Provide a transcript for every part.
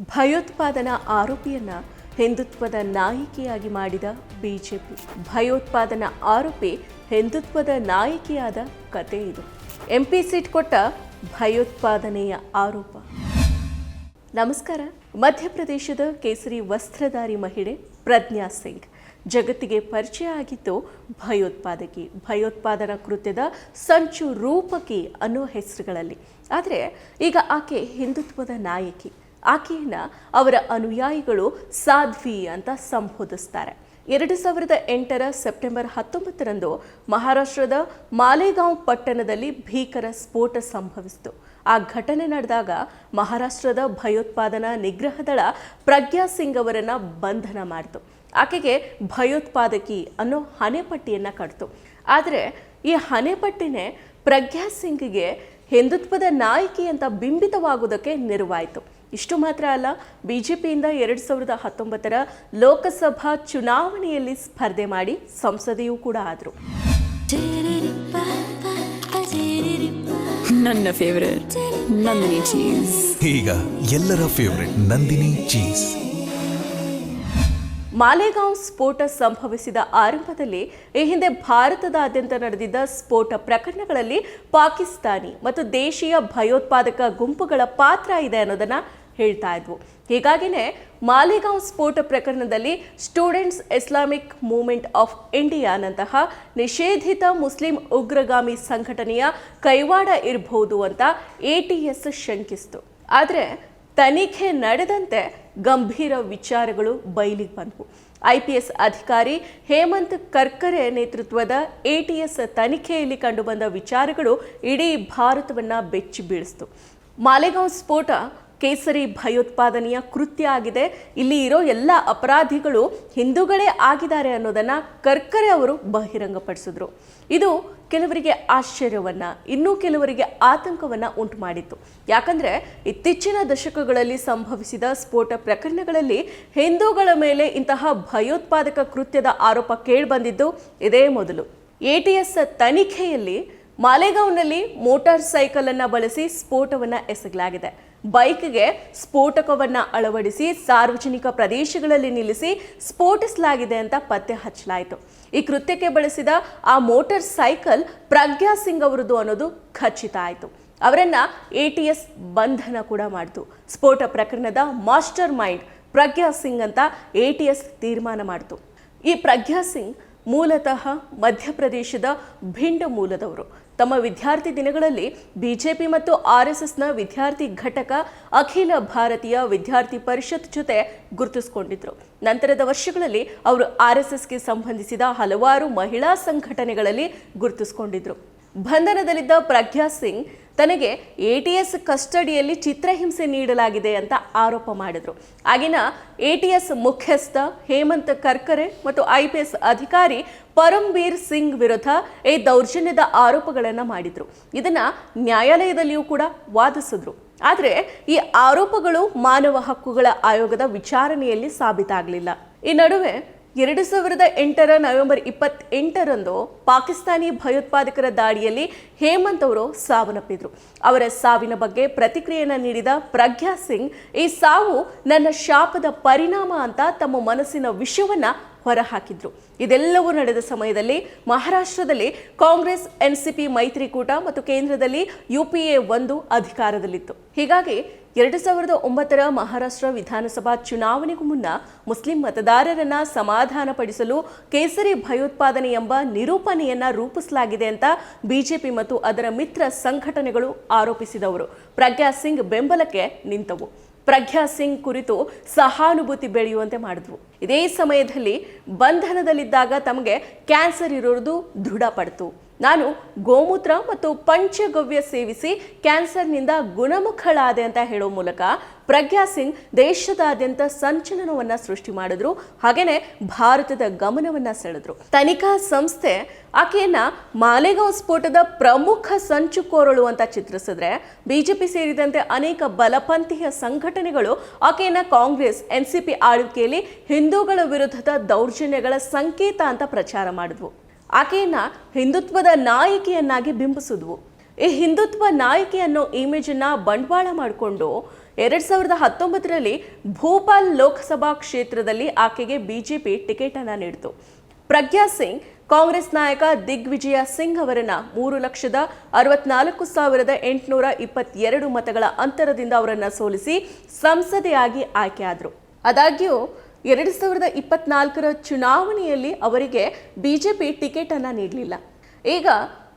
ಭಯೋತ್ಪಾದನಾ ಆರೋಪಿಯನ್ನ ಹಿಂದುತ್ವದ ನಾಯಕಿಯಾಗಿ ಮಾಡಿದ ಬಿಜೆಪಿ. ಭಯೋತ್ಪಾದನಾ ಆರೋಪಿ ಹಿಂದುತ್ವದ ನಾಯಕಿಯಾದ ಕತೆ ಇದು. ಎಂಪಿ ಸೀಟ್ ಕೊಟ್ಟ ಭಯೋತ್ಪಾದನೆಯ ಆರೋಪ. ನಮಸ್ಕಾರ. ಮಧ್ಯಪ್ರದೇಶದ ಕೇಸರಿ ವಸ್ತ್ರಧಾರಿ ಮಹಿಳೆ ಪ್ರಜ್ಞಾ ಸಿಂಗ್. ಜಗತ್ತಿಗೆ ಪರಿಚಯ ಆಗಿತ್ತು ಭಯೋತ್ಪಾದಕಿ. ಭಯೋತ್ಪಾದನಾ ಕೃತ್ಯದ ಸಂಚು ರೂಪಕಿ ಅನ್ನೋ ಹೆಸರುಗಳಲ್ಲಿ. ಆದರೆ ಈಗ ಆಕೆ ಹಿಂದುತ್ವದ ನಾಯಕಿ. ಆಕೆಯನ್ನ ಅವರ ಅನುಯಾಯಿಗಳು ಸಾಧ್ವಿ ಅಂತ ಸಂಬೋಧಿಸ್ತಾರೆ. ಎರಡು ಸಾವಿರದ ಎಂಟರ ಸೆಪ್ಟೆಂಬರ್ ಹತ್ತೊಂಬತ್ತರಂದು ಮಹಾರಾಷ್ಟ್ರದ ಮಾಲೇಗಾಂವ್ ಪಟ್ಟಣದಲ್ಲಿ ಭೀಕರ ಸ್ಫೋಟ ಸಂಭವಿಸಿತು. ಆ ಘಟನೆ ನಡೆದಾಗ ಮಹಾರಾಷ್ಟ್ರದ ಭಯೋತ್ಪಾದನಾ ನಿಗ್ರಹ ದಳ ಪ್ರಜ್ಞಾ ಸಿಂಗ್ ಅವರನ್ನು ಬಂಧನ ಮಾಡಿತು. ಆಕೆಗೆ ಭಯೋತ್ಪಾದಕಿ ಅನ್ನೋ ಹಣೆಪಟ್ಟಿಯನ್ನು ಕಟ್ತು. ಆದರೆ ಈ ಹಣೆಪಟ್ಟಿನೇ ಪ್ರಜ್ಞಾ ಸಿಂಗ್ಗೆ ಹಿಂದುತ್ವದ ನಾಯಕಿ ಅಂತ ಬಿಂಬಿತವಾಗುವುದಕ್ಕೆ ನೆರವಾಯಿತು. ಇಷ್ಟು ಮಾತ್ರ ಅಲ್ಲ ಬಿಜೆಪಿಯಿಂದ ಎರಡು ಸಾವಿರದ ಹತ್ತೊಂಬತ್ತರ ಲೋಕಸಭಾ ಚುನಾವಣೆಯಲ್ಲಿ ಸ್ಪರ್ಧೆ ಮಾಡಿ ಸಂಸದೆಯೂ ಕೂಡ ಆದರು. ನನ್ನ ಫೇವರೇಟ್ ನಂದಿನಿ ಚೀಸ್ ಈಗ ಎಲ್ಲರ ಫೇವರೆಟ್ ನಂದಿನಿ ಚೀಸ್ ಮಾಲೇಗಾಂವ್ ಸ್ಫೋಟ ಸಂಭವಿಸಿದ ಆರಂಭದಲ್ಲಿ ಈ ಹಿಂದೆ ಭಾರತದಾದ್ಯಂತ ನಡೆದಿದ್ದ ಸ್ಫೋಟ ಪ್ರಕರಣಗಳಲ್ಲಿ ಪಾಕಿಸ್ತಾನಿ ಮತ್ತು ದೇಶೀಯ ಭಯೋತ್ಪಾದಕ ಗುಂಪುಗಳ ಪಾತ್ರ ಇದೆ ಅನ್ನೋದನ್ನ ಹೇಳ್ತಾ ಇದ್ವು. ಹೀಗಾಗಿನೇ ಮಾಲೇಗಾಂವ್ ಸ್ಫೋಟ ಪ್ರಕರಣದಲ್ಲಿ ಸ್ಟೂಡೆಂಟ್ಸ್ ಇಸ್ಲಾಮಿಕ್ ಮೂವ್ಮೆಂಟ್ ಆಫ್ ಇಂಡಿಯಾನಂತಹ ನಿಷೇಧಿತ ಮುಸ್ಲಿಂ ಉಗ್ರಗಾಮಿ ಸಂಘಟನೆಯ ಕೈವಾಡ ಇರಬಹುದು ಅಂತ ಎಟಿಎಸ್ ಶಂಕಿಸಿತು. ಆದರೆ ತನಿಖೆ ನಡೆದಂತೆ ಗಂಭೀರ ವಿಚಾರಗಳು ಬಯಲಿಗೆ ಬಂದವು. ಐ ಪಿ ಎಸ್ ಅಧಿಕಾರಿ ಹೇಮಂತ್ ಕರ್ಕರೆ ನೇತೃತ್ವದ ಎಟಿಎಸ್ ತನಿಖೆಯಲ್ಲಿ ಕಂಡುಬಂದ ವಿಚಾರಗಳು ಇಡೀ ಭಾರತವನ್ನ ಬೆಚ್ಚಿ ಬೀಳಿಸ್ತು. ಮಾಲೆಗಾಂವ್ ಸ್ಫೋಟ ಕೇಸರಿ ಭಯೋತ್ಪಾದನೆಯ ಕೃತ್ಯ ಆಗಿದೆ. ಇಲ್ಲಿ ಇರೋ ಎಲ್ಲ ಅಪರಾಧಿಗಳು ಹಿಂದೂಗಳೇ ಆಗಿದ್ದಾರೆ ಅನ್ನೋದನ್ನು ಕರ್ಕರೆ ಅವರು ಬಹಿರಂಗಪಡಿಸಿದ್ರು. ಇದು ಕೆಲವರಿಗೆ ಆಶ್ಚರ್ಯವನ್ನು, ಇನ್ನೂ ಕೆಲವರಿಗೆ ಆತಂಕವನ್ನು ಉಂಟು ಮಾಡಿತ್ತು ಯಾಕಂದರೆ ಇತ್ತೀಚಿನ ದಶಕಗಳಲ್ಲಿ ಸಂಭವಿಸಿದ ಸ್ಫೋಟ ಪ್ರಕರಣಗಳಲ್ಲಿ ಹಿಂದೂಗಳ ಮೇಲೆ ಇಂತಹ ಭಯೋತ್ಪಾದಕ ಕೃತ್ಯದ ಆರೋಪ ಕೇಳಿಬಂದಿದ್ದು ಇದೇ ಮೊದಲು. ಎ ಟಿ ಎಸ್ ತನಿಖೆಯಲ್ಲಿ ಮಾಲೆಗಾಂವ್ನಲ್ಲಿ ಮೋಟಾರ್ ಸೈಕಲನ್ನು ಬಳಸಿ ಸ್ಫೋಟವನ್ನು ಎಸಗಲಾಗಿದೆ. ಬೈಕ್ಗೆ ಸ್ಫೋಟಕವನ್ನ ಅಳವಡಿಸಿ ಸಾರ್ವಜನಿಕ ಪ್ರದೇಶಗಳಲ್ಲಿ ನಿಲ್ಲಿಸಿ ಸ್ಫೋಟಿಸಲಾಗಿದೆ ಅಂತ ಪತ್ತೆ ಹಚ್ಚಲಾಯಿತು. ಈ ಕೃತ್ಯಕ್ಕೆ ಬಳಸಿದ ಆ ಮೋಟಾರ್ ಸೈಕಲ್ ಪ್ರಜ್ಞಾ ಸಿಂಗ್ ಅವರದು ಅನ್ನೋದು ಖಚಿತ ಆಯಿತು. ಅವರನ್ನ ಎಟಿಎಸ್ ಬಂಧನ ಕೂಡ ಮಾಡಿತು. ಸ್ಫೋಟ ಪ್ರಕರಣದ ಮಾಸ್ಟರ್ ಮೈಂಡ್ ಪ್ರಜ್ಞಾ ಸಿಂಗ್ ಅಂತ ಎ ಟಿ ಎಸ್ ತೀರ್ಮಾನ ಮಾಡಿತು. ಈ ಪ್ರಜ್ಞಾ ಸಿಂಗ್ ಮೂಲತಃ ಮಧ್ಯಪ್ರದೇಶದ ಭಿಂಡ ಮೂಲದವರು. ತಮ್ಮ ವಿದ್ಯಾರ್ಥಿ ದಿನಗಳಲ್ಲಿ ಬಿಜೆಪಿ ಮತ್ತು ಆರ್ ಎಸ್ ಎಸ್ನ ವಿದ್ಯಾರ್ಥಿ ಘಟಕ ಅಖಿಲ ಭಾರತೀಯ ವಿದ್ಯಾರ್ಥಿ ಪರಿಷತ್ ಜೊತೆ ಗುರುತಿಸಿಕೊಂಡಿದ್ದರು ನಂತರದ ವರ್ಷಗಳಲ್ಲಿ ಅವರು ಆರ್ ಎಸ್ ಎಸ್ಗೆ ಸಂಬಂಧಿಸಿದ ಹಲವಾರು ಮಹಿಳಾ ಸಂಘಟನೆಗಳಲ್ಲಿ ಗುರುತಿಸಿಕೊಂಡಿದ್ರು. ಬಂಧನದಲ್ಲಿದ್ದ ಪ್ರಜ್ಞಾ ಸಿಂಗ್ ತನಗೆ ಎ ಟಿ ಎಸ್ ಕಸ್ಟಡಿಯಲ್ಲಿ ಚಿತ್ರಹಿಂಸೆ ನೀಡಲಾಗಿದೆ ಅಂತ ಆರೋಪ ಮಾಡಿದರು. ಆಗಿನ ಎ ಟಿ ಎಸ್ ಮುಖ್ಯಸ್ಥ ಹೇಮಂತ್ ಕರ್ಕರೆ ಮತ್ತು ಐ ಪಿ ಎಸ್ ಅಧಿಕಾರಿ ಪರಂಬೀರ್ ಸಿಂಗ್ ವಿರುದ್ಧ ಈ ದೌರ್ಜನ್ಯದ ಆರೋಪಗಳನ್ನು ಮಾಡಿದರು. ಇದನ್ನು ನ್ಯಾಯಾಲಯದಲ್ಲಿಯೂ ಕೂಡ ವಾದಿಸಿದ್ರು. ಆದರೆ ಈ ಆರೋಪಗಳು ಮಾನವ ಹಕ್ಕುಗಳ ಆಯೋಗದ ವಿಚಾರಣೆಯಲ್ಲಿ ಸಾಬೀತಾಗಲಿಲ್ಲ. ಈ ನಡುವೆ ಎರಡು ಸಾವಿರದ ಎಂಟರ ನವೆಂಬರ್ ಇಪ್ಪತ್ತೆಂಟರಂದು ಪಾಕಿಸ್ತಾನಿ ಭಯೋತ್ಪಾದಕರ ದಾಳಿಯಲ್ಲಿ ಹೇಮಂತ್ ಅವರು ಸಾವನ್ನಪ್ಪಿದ್ರು. ಅವರ ಸಾವಿನ ಬಗ್ಗೆ ಪ್ರತಿಕ್ರಿಯೆಯನ್ನು ನೀಡಿದ ಪ್ರಜ್ಞಾ ಸಿಂಗ್, ಈ ಸಾವು ನನ್ನ ಶಾಪದ ಪರಿಣಾಮ ಅಂತ ತಮ್ಮ ಮನಸ್ಸಿನ ವಿಷಯವನ್ನ ಹೊರಹಾಕಿದ್ರು. ಇದೆಲ್ಲವೂ ನಡೆದ ಸಮಯದಲ್ಲಿ ಮಹಾರಾಷ್ಟ್ರದಲ್ಲಿ ಕಾಂಗ್ರೆಸ್, ಎನ್ಸಿಪಿ ಮೈತ್ರಿಕೂಟ ಮತ್ತು ಕೇಂದ್ರದಲ್ಲಿ ಯುಪಿಎ ಒಂದು ಅಧಿಕಾರದಲ್ಲಿತ್ತು. ಹೀಗಾಗಿ ಎರಡು ಸಾವಿರದ ಒಂಬತ್ತರ ಮಹಾರಾಷ್ಟ್ರ ವಿಧಾನಸಭಾ ಚುನಾವಣೆಗೂ ಮುನ್ನ ಮುಸ್ಲಿಂ ಮತದಾರರನ್ನ ಸಮಾಧಾನಪಡಿಸಲು ಕೇಸರಿ ಭಯೋತ್ಪಾದನೆ ಎಂಬ ನಿರೂಪಣೆಯನ್ನ ರೂಪಿಸಲಾಗಿದೆ ಅಂತ ಬಿಜೆಪಿ ಮತ್ತು ಅದರ ಮಿತ್ರ ಸಂಘಟನೆಗಳು ಆರೋಪಿಸಿದವರು. ಪ್ರಜ್ಞಾ ಸಿಂಗ್ ಬೆಂಬಲಕ್ಕೆ ನಿಂತವು. ಪ್ರಜ್ಞಾ ಸಿಂಗ್ ಕುರಿತು ಸಹಾನುಭೂತಿ ಬೆಳೆಯುವಂತೆ ಮಾಡಿದ್ವು. ಇದೇ ಸಮಯದಲ್ಲಿ ಬಂಧನದಲ್ಲಿದ್ದಾಗ ತಮಗೆ ಕ್ಯಾನ್ಸರ್ ಇರೋದು ದೃಢಪಡ್ತು. ನಾನು ಗೋಮೂತ್ರ ಮತ್ತು ಪಂಚಗವ್ಯ ಸೇವಿಸಿ ಕ್ಯಾನ್ಸರ್ನಿಂದ ಗುಣಮುಖಳಾದೆ ಅಂತ ಹೇಳೋ ಮೂಲಕ ಪ್ರಜ್ಞಾ ಸಿಂಗ್ ದೇಶದಾದ್ಯಂತ ಸಂಚಲನವನ್ನ ಸೃಷ್ಟಿ ಮಾಡಿದ್ರು. ಹಾಗೇನೆ ಭಾರತದ ಗಮನವನ್ನ ಸೆಳೆದ್ರು. ತನಿಖಾ ಸಂಸ್ಥೆ ಆಕೆಯನ್ನ ಮಾಲೆಗಾಂವ್ ಸ್ಫೋಟದ ಪ್ರಮುಖ ಸಂಚುಕೋರಳು ಅಂತ ಚಿತ್ರಿಸಿದ್ರೆ ಬಿಜೆಪಿ ಸೇರಿದಂತೆ ಅನೇಕ ಬಲಪಂಥೀಯ ಸಂಘಟನೆಗಳು ಆಕೆಯನ್ನ ಕಾಂಗ್ರೆಸ್, ಎನ್ಸಿಪಿ ಆಳ್ವಿಕೆಯಲ್ಲಿ ಹಿಂದೂಗಳ ವಿರುದ್ಧದ ದೌರ್ಜನ್ಯಗಳ ಸಂಕೇತ ಅಂತ ಪ್ರಚಾರ ಮಾಡಿದ್ವು. ಆಕೆಯನ್ನ ಹಿಂದುತ್ವದ ನಾಯಕಿಯನ್ನಾಗಿ ಬಿಂಬಿಸಿದ್ವು. ಈ ಹಿಂದುತ್ವ ನಾಯಕಿ ಅನ್ನೋ ಇಮೇಜನ್ನ ಬಂಡವಾಳ ಮಾಡಿಕೊಂಡು ಎರಡ್ ಸಾವಿರದ ಹತ್ತೊಂಬತ್ತರಲ್ಲಿ ಭೋಪಾಲ್ ಲೋಕಸಭಾ ಕ್ಷೇತ್ರದಲ್ಲಿ ಆಕೆಗೆ ಬಿಜೆಪಿ ಟಿಕೆಟ್ ಅನ್ನ ನೀಡಿತು. ಪ್ರಜ್ಞಾ ಸಿಂಗ್, ಕಾಂಗ್ರೆಸ್ ನಾಯಕ ದಿಗ್ವಿಜಯ ಸಿಂಗ್ ಅವರನ್ನ ಮೂರು ಲಕ್ಷದ ಅರವತ್ನಾಲ್ಕು ಸಾವಿರದ ಎಂಟುನೂರ ಇಪ್ಪತ್ತೆರಡು ಮತಗಳ ಅಂತರದಿಂದ ಅವರನ್ನ ಸೋಲಿಸಿ ಸಂಸದೆಯಾಗಿ ಆಯ್ಕೆಯಾದರು ಆದಾಗ್ಯೂ ಎರಡು ಸಾವಿರದ ಇಪ್ಪತ್ನಾಲ್ಕರ ಚುನಾವಣೆಯಲ್ಲಿ ಅವರಿಗೆ ಬಿಜೆಪಿ ಟಿಕೆಟ್ ಟಿಕೆಟನ್ನು ನೀಡಲಿಲ್ಲ. ಈಗ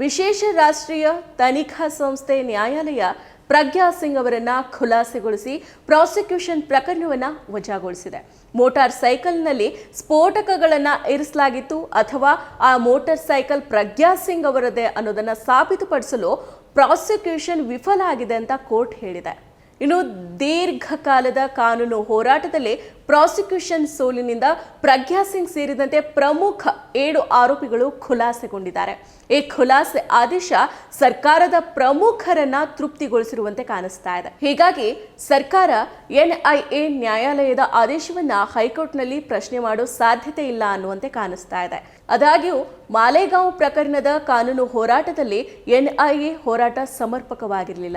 ವಿಶೇಷ ರಾಷ್ಟ್ರೀಯ ತನಿಖಾ ಸಂಸ್ಥೆ ನ್ಯಾಯಾಲಯ ಪ್ರಜ್ಞಾ ಸಿಂಗ್ ಅವರನ್ನು ಖುಲಾಸೆಗೊಳಿಸಿ ಪ್ರಾಸಿಕ್ಯೂಷನ್ ಪ್ರಕರಣವನ್ನು ವಜಾಗೊಳಿಸಿದೆ. ಮೋಟಾರ್ ಸೈಕಲ್ನಲ್ಲಿ ಸ್ಫೋಟಕಗಳನ್ನು ಇರಿಸಲಾಗಿತ್ತು ಅಥವಾ ಆ ಮೋಟಾರ್ ಸೈಕಲ್ ಪ್ರಜ್ಞಾ ಸಿಂಗ್ ಅವರದೇ ಅನ್ನೋದನ್ನು ಸಾಬೀತುಪಡಿಸಲು ಪ್ರಾಸಿಕ್ಯೂಷನ್ ವಿಫಲ ಆಗಿದೆ ಅಂತ ಕೋರ್ಟ್ ಹೇಳಿದೆ. ಇನ್ನು ದೀರ್ಘಕಾಲದ ಕಾನೂನು ಹೋರಾಟದಲ್ಲಿ ಪ್ರಾಸಿಕ್ಯೂಷನ್ ಸೋಲಿನಿಂದ ಪ್ರಜ್ಞಾ ಸಿಂಗ್ ಸೇರಿದಂತೆ ಪ್ರಮುಖ ಏಳು ಆರೋಪಿಗಳು ಖುಲಾಸೆಗೊಂಡಿದ್ದಾರೆ. ಈ ಖುಲಾಸೆ ಆದೇಶ ಸರ್ಕಾರದ ಪ್ರಮುಖರನ್ನ ತೃಪ್ತಿಗೊಳಿಸಿರುವಂತೆ ಕಾಣಿಸ್ತಾ ಇದೆ. ಹೀಗಾಗಿ ಸರ್ಕಾರ ಎನ್ಐಎ ನ್ಯಾಯಾಲಯದ ಆದೇಶವನ್ನ ಹೈಕೋರ್ಟ್ನಲ್ಲಿ ಪ್ರಶ್ನೆ ಮಾಡೋ ಸಾಧ್ಯತೆ ಇಲ್ಲ ಅನ್ನುವಂತೆ ಕಾಣಿಸ್ತಾ ಇದೆ. ಆದಾಗ್ಯೂ ಮಾಲೇಗಾಂವ್ ಪ್ರಕರಣದ ಕಾನೂನು ಹೋರಾಟದಲ್ಲಿ ಎನ್ಐಎ ಹೋರಾಟ ಸಮರ್ಪಕವಾಗಿರಲಿಲ್ಲ.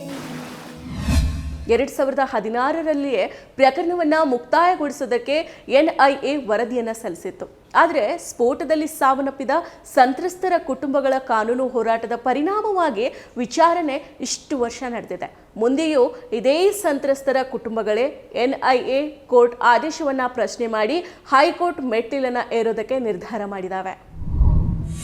ಎರಡ್ ಸಾವಿರದ ಹದಿನಾರರಲ್ಲಿಯೇ ಪ್ರಕರಣವನ್ನು ಮುಕ್ತಾಯಗೊಳಿಸೋದಕ್ಕೆ ಎನ್ ಐ ಎ ವರದಿಯನ್ನು ಸಲ್ಲಿಸಿತ್ತು. ಆದರೆ ಸ್ಫೋಟದಲ್ಲಿ ಸಾವನ್ನಪ್ಪಿದ ಸಂತ್ರಸ್ತರ ಕುಟುಂಬಗಳ ಕಾನೂನು ಹೋರಾಟದ ಪರಿಣಾಮವಾಗಿ ವಿಚಾರಣೆ ಇಷ್ಟು ವರ್ಷ ನಡೆದಿದೆ. ಮುಂದೆಯೂ ಇದೇ ಸಂತ್ರಸ್ತರ ಕುಟುಂಬಗಳೇ ಎನ್ ಐ ಎ ಕೋರ್ಟ್ ಆದೇಶವನ್ನು ಪ್ರಶ್ನೆ ಮಾಡಿ ಹೈಕೋರ್ಟ್ ಮೆಟ್ಟಿಲನ್ನು ಏರೋದಕ್ಕೆ ನಿರ್ಧಾರ ಮಾಡಿದಾವೆ.